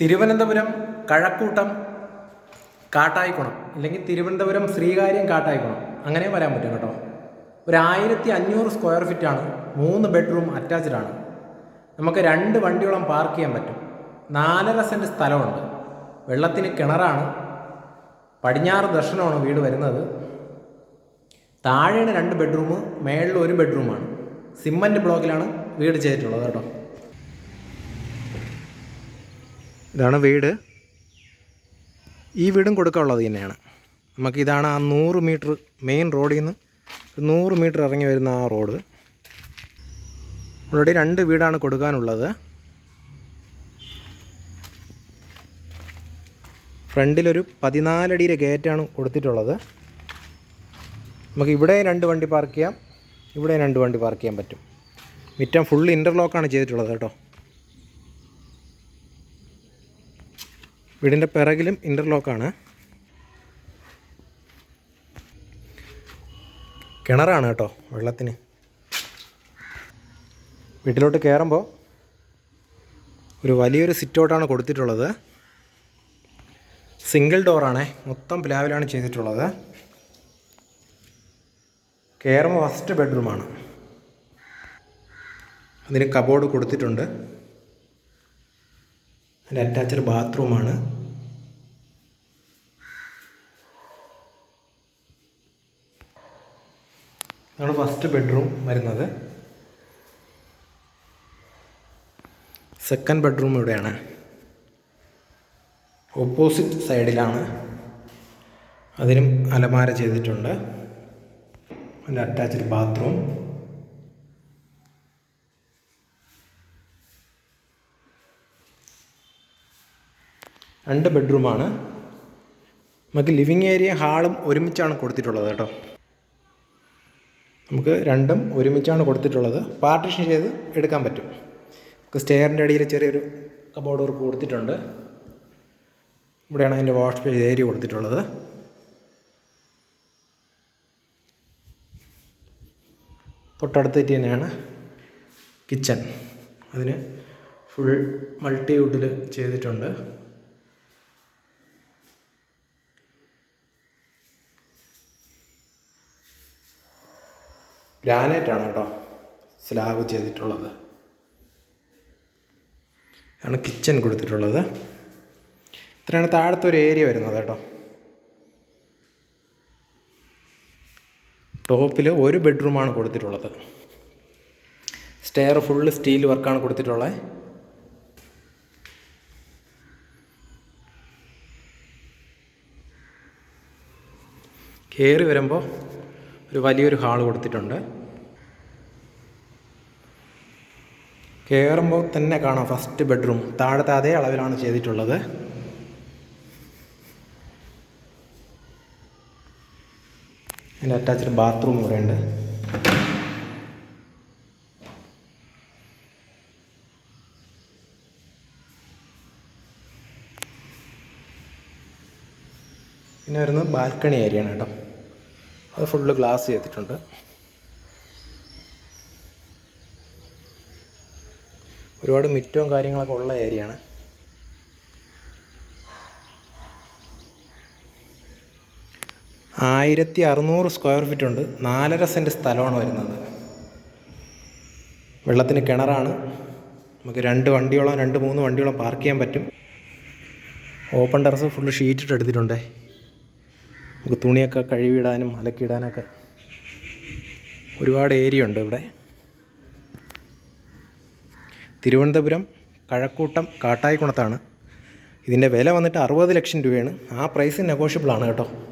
തിരുവനന്തപുരം കഴക്കൂട്ടം കാട്ടായിക്കുണം. അല്ലെങ്കിൽ തിരുവനന്തപുരം ശ്രീകാര്യം കാട്ടായിക്കുണം. അങ്ങനെ വരാൻ പറ്റും കേട്ടോ. ഒരു ആയിരത്തി അഞ്ഞൂറ് സ്ക്വയർ ഫീറ്റാണ് മൂന്ന് ബെഡ്റൂം അറ്റാച്ച്ഡ് ആണ്. നമുക്ക് രണ്ട് വണ്ടിയോളം പാർക്ക് ചെയ്യാൻ പറ്റും. നാലര സെന്റ് സ്ഥലമുണ്ട്. വെള്ളത്തിന് കിണറാണ്. പടിഞ്ഞാറ് ദർശനമാണ് വീട് വരുന്നത്. താഴെയാണ് രണ്ട് ബെഡ്റൂം മേളിൽ ഒരു ബെഡ്റൂമാണ് സിമ്മന്റ് ബ്ലോക്കിലാണ് വീട് ചെയ്തിട്ടുള്ളത് കേട്ടോ. ഇതാണ് വീട്. ഈ വീടും കൊടുക്കാനുള്ളത് തന്നെയാണ്. നമുക്ക് ഇതാണ് ആ നൂറ് മീറ്റർ മെയിൻ റോഡിൽ നിന്ന് നൂറ് മീറ്റർ ഇറങ്ങി വരുന്ന ആ റോഡ് ഓൾറെഡി രണ്ട് വീടാണ് കൊടുക്കാനുള്ളത്. ഫ്രണ്ടിലൊരു പതിനാലടിയിലെ ഗേറ്റാണ് കൊടുത്തിട്ടുള്ളത്. നമുക്ക് ഇവിടെ രണ്ട് വണ്ടി പാർക്ക് ചെയ്യാം ഇവിടെ രണ്ട് വണ്ടി പാർക്ക് ചെയ്യാൻ പറ്റും. മിറ്റം ഫുൾ ഇന്റർലോക്കാണ് ചെയ്തിട്ടുള്ളത് കേട്ടോ. വീടിന്റെ പിറകിലും ഇന്റർലോക്കാണ് കിണറാണ് കേട്ടോ വെള്ളത്തിന്. വീട്ടിലോട്ട് കയറുമ്പോൾ ഒരു വലിയൊരു സിറ്റൗട്ടാണ് കൊടുത്തിട്ടുള്ളത്. സിംഗിൾ ഡോറാണേ മൊത്തം പ്ലാവിലാണ് ചെയ്തിട്ടുള്ളത്. കയറുമ്പോൾ ഫസ്റ്റ് ബെഡ്റൂമാണ് അതിന് കബോർഡ് കൊടുത്തിട്ടുണ്ട്. അതിന്റെ അറ്റാച്ച്ഡ് ബാത്റൂമാണ് ഇതാണ് ഫസ്റ്റ് ബെഡ്റൂം വരുന്നത്. സെക്കൻഡ് ബെഡ്റൂം ഇവിടെയാണ്. ഓപ്പോസിറ്റ് സൈഡിലാണ് അതിനും അലമാര ചെയ്തിട്ടുണ്ട്. അതിന്റെ അറ്റാച്ച്ഡ് ബാത്റൂം രണ്ട് ബെഡ്റൂമാണ്. നമുക്ക് ലിവിങ് ഏരിയ ഹാളും ഒരുമിച്ചാണ് കൊടുത്തിട്ടുള്ളത് കേട്ടോ. നമുക്ക് രണ്ടും ഒരുമിച്ചാണ് കൊടുത്തിട്ടുള്ളത്. പാർട്ടീഷൻ ചെയ്ത് എടുക്കാൻ പറ്റും. നമുക്ക് സ്റ്റെയറിന്റെ അടിയിൽ ചെറിയൊരു കബോർഡ് വർക്ക് കൊടുത്തിട്ടുണ്ട്. ഇവിടെയാണ് അതിന്റെ വാഷ് ഏരിയ കൊടുത്തിട്ടുള്ളത്. തൊട്ടടുത്തേറ്റ് തന്നെയാണ് കിച്ചൺ. അതിന് ഫുൾ മൾട്ടി വുഡിൽ ചെയ്തിട്ടുണ്ട്. ഗ്രാനൈറ്റാണ് കേട്ടോ സ്ലാബ് ചെയ്തിട്ടുള്ളത്. ആണ് കിച്ചൺ കൊടുത്തിട്ടുള്ളത്. ഇത്രയാണ് താഴത്തെ ഒരു ഏരിയ വരുന്നത് കേട്ടോ. ടോപ്പിൽ ഒരു ബെഡ്റൂമാണ് കൊടുത്തിട്ടുള്ളത്. സ്റ്റെയർ ഫുള്ള് സ്റ്റീൽ വർക്കാണ് കൊടുത്തിട്ടുള്ളത് കയറി വരുമ്പോൾ ഒരു വലിയൊരു ഹാൾ കൊടുത്തിട്ടുണ്ട്. കയറുമ്പോൾ തന്നെ കാണാം ഫസ്റ്റ് ബെഡ്റൂം. താഴത്തെ അതേ അളവിലാണ് ചെയ്തിട്ടുള്ളത്. അതിന്റെ അറ്റാച്ച്ഡ് ബാത്റൂം ഇവിടെ ഉണ്ട് പിന്നെ വരുന്നത് ബാൽക്കണി ഏരിയ ആണ് കേട്ടോ. അത് ഫുള്ള് ഗ്ലാസ് ചെയ്തിട്ടുണ്ട്. ഒരുപാട് മിറ്റവും കാര്യങ്ങളൊക്കെ ഉള്ള ഏരിയയാണ് ആയിരത്തി അറുന്നൂറ് സ്ക്വയർ ഫീറ്റ് ഉണ്ട്. നാലര സെന്റ് സ്ഥലമാണ് വരുന്നത്. വെള്ളത്തിന് കിണറാണ്. നമുക്ക് രണ്ട് വണ്ടിയോളം രണ്ട് മൂന്ന് വണ്ടിയോളം പാർക്ക് ചെയ്യാൻ പറ്റും. ഓപ്പൺ ടെറസ് ഫുള്ള് ഷീറ്റിട്ട് എടുത്തിട്ടുണ്ടേ. നമുക്ക് തുണിയൊക്കെ കഴുകിയിടാനും അലക്കിയിടാനൊക്കെ ഒരുപാട് ഏരിയ ഉണ്ട് ഇവിടെ. തിരുവനന്തപുരം കഴക്കൂട്ടം കാട്ടായിക്കുണത്താണ്. ഇതിന്റെ വില വന്നിട്ട് അറുപത് ലക്ഷം രൂപയാണ്. ആ പ്രൈസ് നെഗോഷ്യബിൾ ആണ് കേട്ടോ.